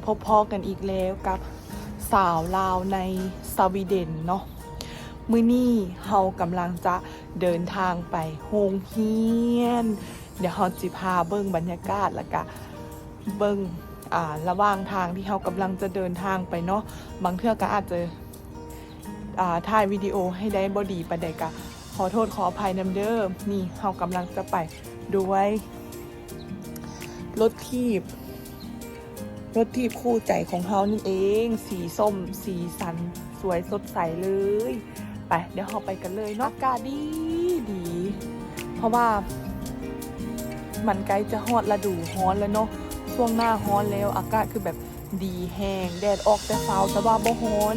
มาพบพอกันอีกแล้วกับสาวลาวในสวีเดนเนาะมื้อนี้เฮากำลังจะเดินทางไปโฮงเฮียน เดี๋ยวเฮาจิพาเบิ่งบรรยากาศแล้วก็เบิ่งอ่าระหว่างทางที่เฮากำลังจะเดินทางไปเนาะบางเทื่อก็อาจจะอ่าถ่ายวิดีโอให้ได้บ่ดีปานใดก็ขอโทษขออภัยนำเด้อนี่เฮากำลังจะไปด้วยรถทีบ รถทีบคู่ใจของเขานี่เอง สีส้ม สีสัน สวยสดใสเลย ไป เดี๋ยวเราไปกันเลยเนาะอากาศดีดี เพราะว่า มันใกล้จะฮอดฤดูฮ้อนแล้วเนาะช่วงหน้าฮ้อนแล้วอากาศคือแบบดีแห้งแดดออกแต่เช้าแต่ว่าบ่ฮ้อน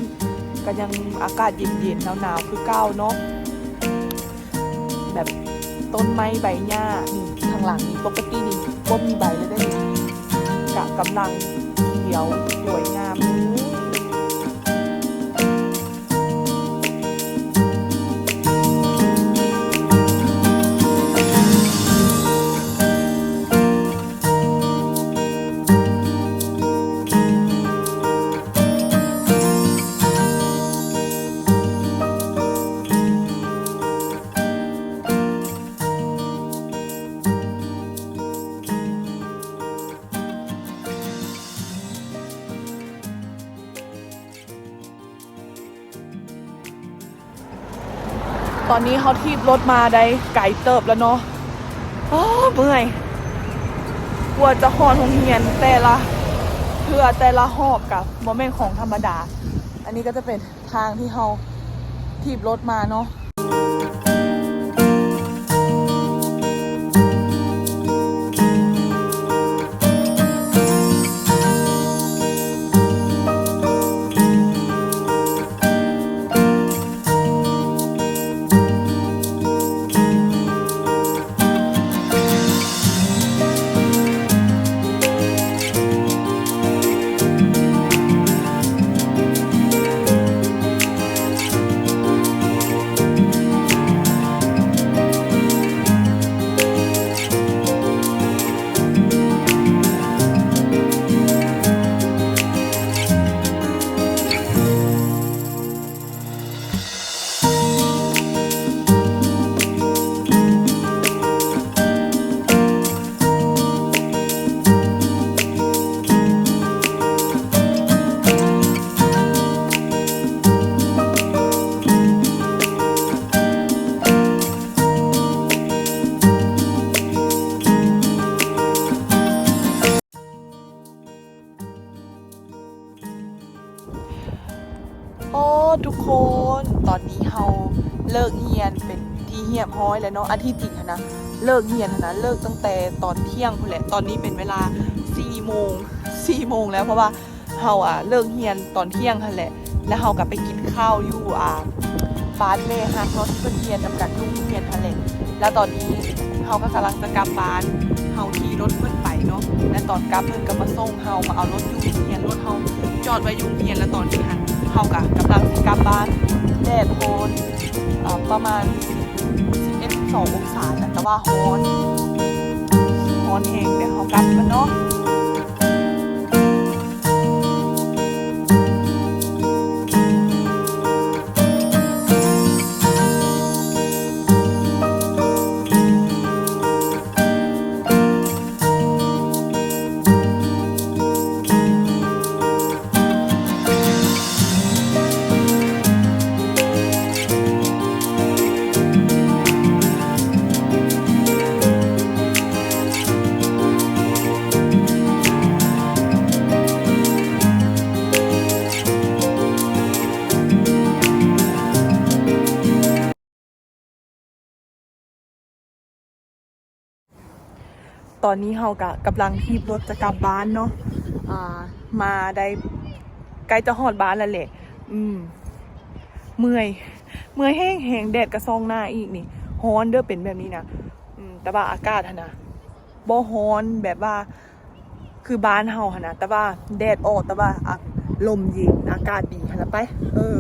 ก็ยังอากาศเย็นๆหนาวๆคือเก้าเนาะแบบต้นไม้ใบหญ้านี่ข้างหลังนี่ปกตินี่บ่มีใบเลยได้นี่กะกำลัง เขีย อนนี้เขาทีบรถมาได้ไก่เติบแล้วเนาะอ้เมื่อยกลัวจะหอนหงเฮียนแต่ละเพื่อแต่ละหอบกับโมเมนต์ของธรรมดา อันนี้ก็จะเป็นทางที่เขาทีบรถมาเนาะ เราเลิกเฮียนเป็นที่เฮียบห้อยแล้วเนาะอันที่จริงนะเลิกเฮียนนะเลิกตั้งแต่ตอนเที่ยงพุ่นแหละตอนนี้เป็นเวลา4โมง4โมงแล้วเพราะว่าเราอะเลิกเฮียนตอนเที่ยงนั่นแหละ แล้วเรากลับไปกินข้าวอยู่อ่าฟาสเล่ฮักเนาะที่เพิ่นเฮียนจำกัดลุงเฮียนนั่นแหละแล้วตอนนี้เราก็กำลังจะกลับบ้านเราขี่รถเพิ่นไปเนาะและตอนกลับเพิ่นก็มาส่งเรามาเอารถอยู่เฮียนรถเราจอดไว้อยู่เฮียนแล้วตอนนี้หันเท่ากับกำลังสิกลับบ้าน ประมาณ11 2องศาแต่ว่าโฮนโฮนแห้งเดี๋ยวเขากันมันเนาะ ตอนนี้เฮากะกำลังทีบรถจะกลับบ้านเนาะอ่ามาได้ใกล้จะหอดบ้านแล้วแหละอืม เมื่อย เมื่อยแห้งแหงแดดกระซองหน้าอีกนี่ฮ้อนเด้อเป็นแบบนี้นะอืมแต่ว่าอากาศนะบ่ฮ้อนแบบว่า คือบ้านเฮาหนะแต่ว่าแดดออกแต่ว่าลมเย็นอากาศดีหันะไป เออ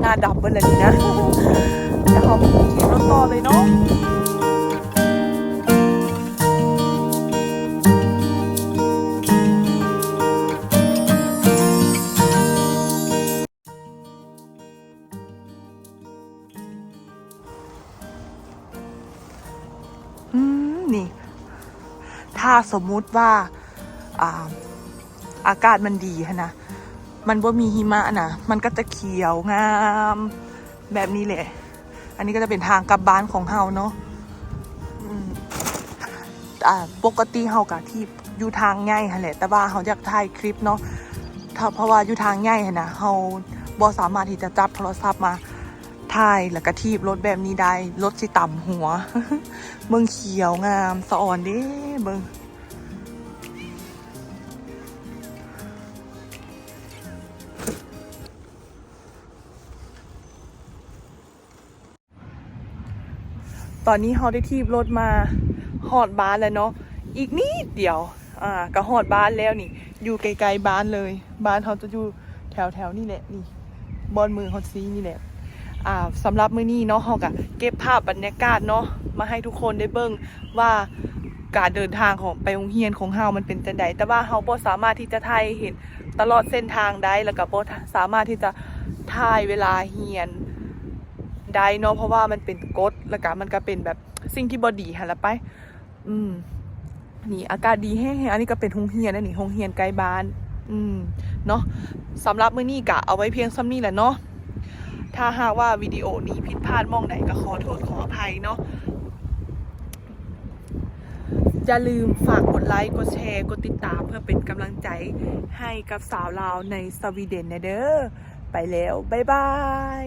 หน้าดำเบิ่นเลยนี่นะเดี๋ยวเราขี่รถต่อเลยเนาะ สมมุติว่าอาอากาศมันดีนะมันว่ามีหิมะนะมันก็จะเขียวงามแบบนี้แหละ อันนี้ก็จะเป็นทางกลับบ้านของเฮาเนาะปกติเฮากะที่อยู่ทางง่ายหั่นแหละ แต่ว่าเฮาอยากถ่ายคลิปเนาะถ้าเพราะว่าอยู่ทางง่ายนะเฮาบ่สามารถที่จะจับโทรศัพท์มาถ่ายแล้วก็ทีบรถแบบนี้ได้รถสิต่ำหัว เมืองเขียวงามสะอ่อนเด้เบิง ตอนนี้เราได้ทีบรถมาหอดบ้านแล้วเนาะอีกนิดเดียวอ่าก็หอดบ้านแล้วนี่ อยู่ไกลๆบ้านเลย บ้านเขาจะอยู่แถวๆนี่แหละนี่บอนมือฮอตซีนี่แหละอ่าสำหรับมื้อนี้เนาะเราก็เก็บภาพบรรยากาศเนาะมาให้ทุกคนได้เบิ่งว่าการเดินทางของไปโรงเรียนของเฮามันเป็นจังไดแต่ว่าเฮาบ่สามารถที่จะถ่ายเห็นตลอดเส้นทางได้แล้วก็บ่สามารถที่จะถ่ายเวลาเรียน ได้เนาะเพราะว่ามันเป็นกฎแล้วก็มันก็เป็นแบบสิ่งที่บอดีหันละไป อืม นี่อากาศดีแห้งๆอันนี้ก็เป็นโรงเรียนนะนี่โรงเรียนใกล้บ้าน อืม เนาะสำหรับมื้อนี้กะเอาไว้เพียงซ้ำนี้แหละเนาะถ้าหากว่าวิดีโอนี้ผิดพลาดมองไหนก็ขอโทษขออภัยเนาะอย่าลืมฝากกดไลค์ กดแชร์ กดติดตามเพื่อเป็นกำลังใจให้กับสาวลาวในสวีเดนนะเด้อ ไปแล้ว บ๊ายบาย